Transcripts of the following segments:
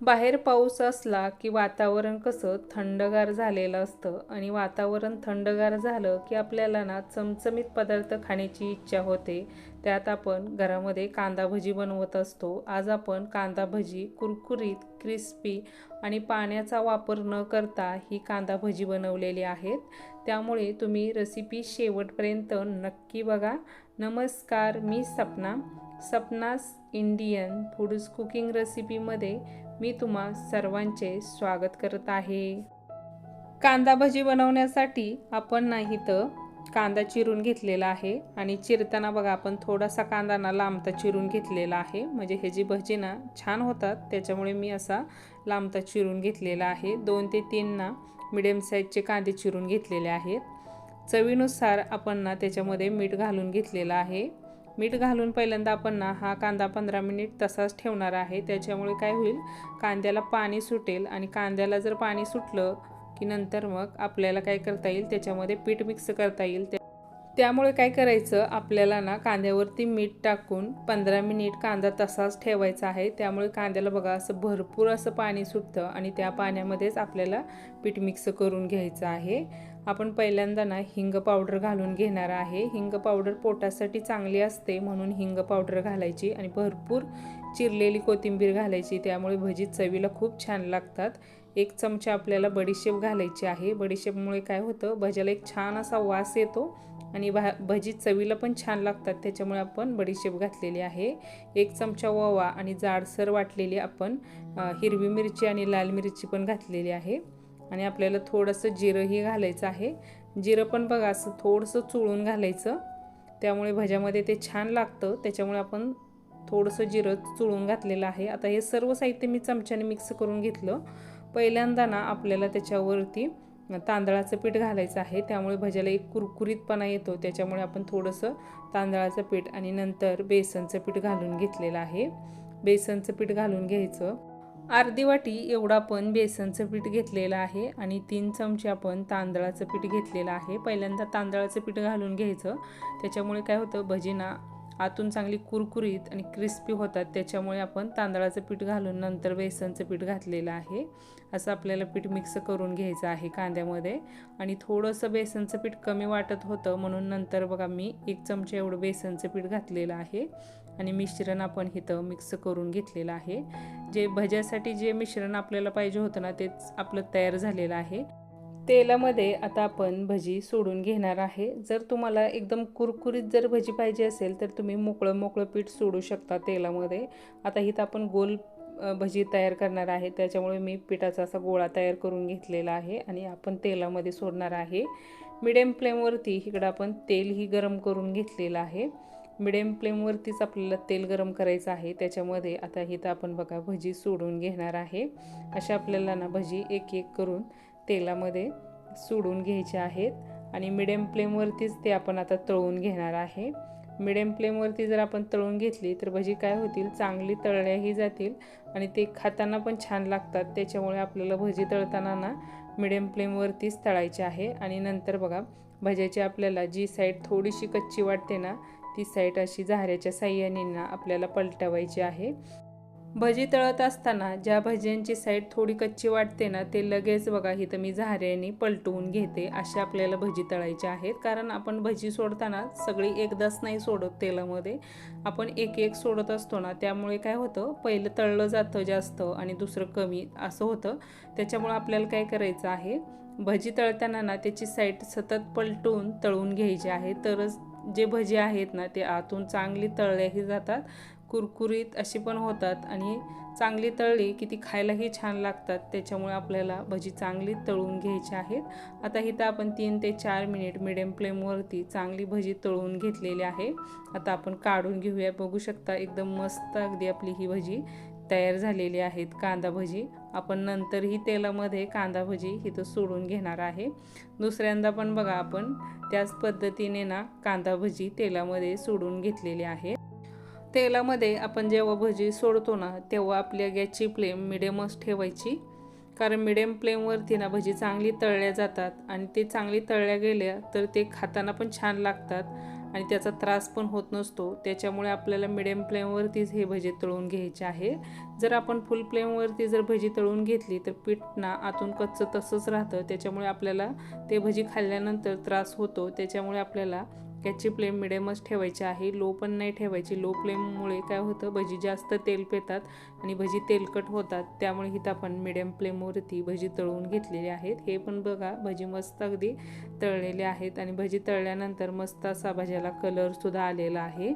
बाहेर पाऊस असला की वातावरण कसं थंडगार झालेलं असतं आणि वातावरण थंडगार झालं की आपल्याला ना चमचमीत पदार्थ खाण्याची इच्छा होते. त्यात आपण घरामध्ये कांदा भजी बनवत असतो. आज आपण कांदा भजी कुरकुरीत क्रिस्पी आणि पाण्याचा वापर न करता ही कांदा भजी बनवलेली आहेत. त्यामुळे तुम्ही रेसिपी शेवटपर्यंत नक्की बघा. नमस्कार मी सपना. सपनास इंडियन फूड्स कुकिंग रेसिपीमध्ये मी तुम्हा सर्वांचे स्वागत करत आहे. कांदा भजी बनवण्यासाठी आपण नाही तर कांदा चिरून घेतलेला आहे आणि चिरताना बघा आपण थोडासा कांदा ना लांबता चिरून घेतलेला आहे. म्हणजे हे जी भजी ना छान होतात त्याच्यामुळे मी असा लांबता चिरून घेतलेला आहे. दोन ते तीन ना मिडियम साईजचे कांदे चिरून घेतलेले आहेत. चवीनुसार आपण ना त्याच्यामध्ये मीठ घालून घेतलेलं आहे. मीठ घालून पहिल्यांदा आपण ना हा कांदा पंधरा मिनिट तसाच ठेवणार आहे. त्याच्यामुळे काय होईल? कांद्याला पाणी सुटेल आणि कांद्याला जर पाणी सुटलं की नंतर मग आपल्याला काय करता येईल? त्याच्यामध्ये पीठ मिक्स करता येईल. त्यामुळे काय करायचं? आपल्याला ना कांद्यावरती मीठ टाकून पंधरा मिनिट कांदा तसाच ठेवायचा आहे. त्यामुळे कांद्याला बघा असं भरपूर असं पाणी सुटतं आणि त्या पाण्यामध्येच आपल्याला पीठ मिक्स करून घ्यायचं आहे. आपण पहिल्यांदा ना हिंग पावडर घालून घेणार आहे. हिंग पावडर पोटासाठी चांगली असते म्हणून हिंग पावडर घालायची आणि भरपूर चिरलेली कोथिंबीर घालायची. त्यामुळे भजी चवीला खूप छान लागतात. एक चमचा आपल्याला बडीशेप घालायची आहे. बडीशेपमुळे काय होतं भज्याला एक छान असा वास येतो आणि भा भजी चवीला पण छान लागतात. त्याच्यामुळे आपण बडीशेप घातलेली आहे. एक चमचा ओवा आणि जाडसर वाटलेली आपण हिरवी मिरची आणि लाल मिरची पण घातलेली आहे. आणि आपल्याला थोडंसं जिरंही घालायचं आहे. जिरं पण बघा असं थोडंसं चुळून घालायचं. त्यामुळे भज्यामध्ये ते छान लागतं. त्याच्यामुळे आपण थोडंसं जिरं चुळून घातलेलं आहे. आता हे सर्व साहित्य मी चमच्याने मिक्स करून घेतलं. पहिल्यांदा ना आपल्याला त्याच्यावरती तांदळाचं पीठ घालायचं आहे. त्यामुळे भज्याला एक कुरकुरीतपणा येतो. त्याच्यामुळे आपण थोडंसं तांदळाचं पीठ आणि नंतर बेसनचं पीठ घालून घेतलेलं आहे. बेसनचं पीठ घालून घ्यायचं. अर्धी वाटी एवढं आपण बेसनचं पीठ घेतलेलं आहे आणि तीन चमचे आपण तांदळाचं पीठ घेतलेलं आहे. पहिल्यांदा तांदळाचं पीठ घालून घ्यायचं. त्याच्यामुळे काय होतं? भजीना आतून चांगली कुरकुरीत आणि क्रिस्पी होतात. त्याच्यामुळे आपण तांदळाचं पीठ घालून नंतर बेसनचं पीठ घातलेलं आहे. असं आपल्याला पीठ मिक्स करून घ्यायचं आहे कांद्यामध्ये. आणि थोडंसं बेसनचं पीठ कमी वाटत होतं म्हणून नंतर बघा मी एक चमचा एवढं बेसनचं पीठ घातलेलं आहे. आणि मिश्रण आपण इथं मिक्स करून घेतलेलं आहे. जे भज्यासाठी जे मिश्रण आपल्याला पाहिजे होतं ना तेच आपलं तयार झालेलं आहे. तेलामध्ये आता आपण भजी सोडून घेणार आहे. जर तुम्हाला एकदम कुरकुरीत जर भजी पाहिजे असेल तर तुम्ही मोकळं मोकळं पीठ सोडू शकता तेलामध्ये. आता इथं आपण गोल भजी तयार करणार आहे. त्याच्यामुळे मी पिठाचा असा गोळा तयार करून घेतलेला आहे आणि आपण तेलामध्ये सोडणार आहे. मिडियम फ्लेमवरती इकडं आपण तेलही गरम करून घेतलेलं आहे. मिडियम फ्लेमवरतीच आपल्याला तेल गरम करायचं आहे. त्याच्यामध्ये आता इथं आपण बघा भजी सोडून घेणार आहे. अशा आपल्याला ना भजी एक एक करून तेलामध्ये सोडून घ्यायचे आहेत आणि मिडियम फ्लेमवरतीच ते आपण आता तळून घेणार आहे. मिडियम फ्लेमवरती जर आपण तळून घेतली तर भजी काय होतील? चांगली तळल्याही जातील आणि ते खाताना पण छान लागतात. त्याच्यामुळे आपल्याला भजी तळताना ना मिडियम फ्लेमवरतीच तळायची आहे आणि नंतर बघा भज्याची आपल्याला जी साईड थोडीशी कच्ची वाटते ना ती साईड अशी झाऱ्याच्या साह्याने ना आपल्याला पलटवायची आहे. भजी तळत असताना ज्या भज्यांची साईड थोडी कच्ची वाटते ना ते लगेच बघा इथं मी झाऱ्याने पलटवून घेते. असे आपल्याला भजी तळायचे आहेत. कारण आपण भजी सोडताना सगळी एकदाच नाही सोडत तेलामध्ये. आपण एक एक सोडत असतो ना त्यामुळे काय होतं पहिलं तळलं जातं जास्त आणि दुसरं कमी असं होतं. त्याच्यामुळे आपल्याला काय करायचं आहे भजी तळताना ना त्याची साईड सतत पलटून तळून घ्यायची आहे. तरच जे भजी आहेत ना ते आतून चांगली तळल्याही जातात. कुरकुरीत अशी पण होतात आणि चांगली तळली की ती खायलाही छान लागतात. त्याच्यामुळे आपल्याला भजी चांगली तळून घ्यायची आहेत. आता इथं आपण तीन ते चार मिनिट मिडियम फ्लेमवरती चांगली भजी तळून घेतलेली आहे. आता आपण काढून घेऊया. बघू शकता एकदम मस्त अगदी आपली ही भजी तयार झालेली आहेत. कांदा भजी. आपण नंतरही तेलामध्ये कांदा भजी इथं सोडून घेणार आहे. दुसऱ्यांदा पण बघा आपण त्याच पद्धतीने ना कांदा भजी तेलामध्ये सोडून घेतलेली आहे. तेलामध्ये आपण जेव्हा भजी सोडतो ना तेव्हा आपल्या गॅसची फ्लेम मिडियमच ठेवायची. कारण मिडियम फ्लेमवरती ना भजी चांगली तळल्या जातात आणि ते चांगली तळल्या गेल्या तर ते खाताना पण छान लागतात आणि त्याचा त्रास पण होत नसतो. त्याच्यामुळे आपल्याला मिडियम फ्लेमवरतीच हे भजी तळून घ्यायचे आहे. जर आपण फुल फ्लेमवरती जर भजी तळून घेतली तर पीठ ना आतून कच्चं तसंच राहतं. त्याच्यामुळे आपल्याला ते भजी खाल्ल्यानंतर त्रास होतो. त्याच्यामुळे आपल्याला याची फ्लेम मिडियमच ठेवायची आहे. लो पण नाही ठेवायची. लो फ्लेममुळे काय होतं भजी जास्त तेल पेतात आणि भजी तेलकट होतात. त्यामुळे इथं आपण मिडियम फ्लेमवरती भजी तळून घेतलेली आहेत. हे पण बघा भजी मस्त अगदी तळलेले आहेत आणि भजी तळल्यानंतर मस्त असा भाज्याला कलरसुद्धा आलेला आहे.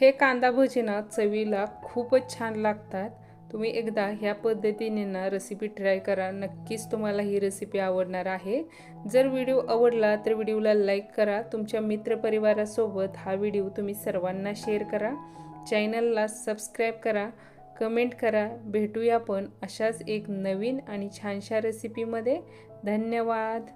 हे कांदा भजी ना चवीला खूपच छान लागतात. तुम्ही एकदा ह्या पद्धतीने ना रेसिपी ट्राय करा. नक्कीच तुम्हाला ही रेसिपी आवडणार आहे. जर व्हिडिओ आवडला तर व्हिडिओला लाईक करा. तुमच्या मित्रपरिवारासोबत हा व्हिडिओ तुम्ही सर्वांना शेअर करा. चॅनलला सबस्क्राईब करा. कमेंट करा. भेटूया पण अशाच एक नवीन आणि छानशा रेसिपीमध्ये धन्यवाद.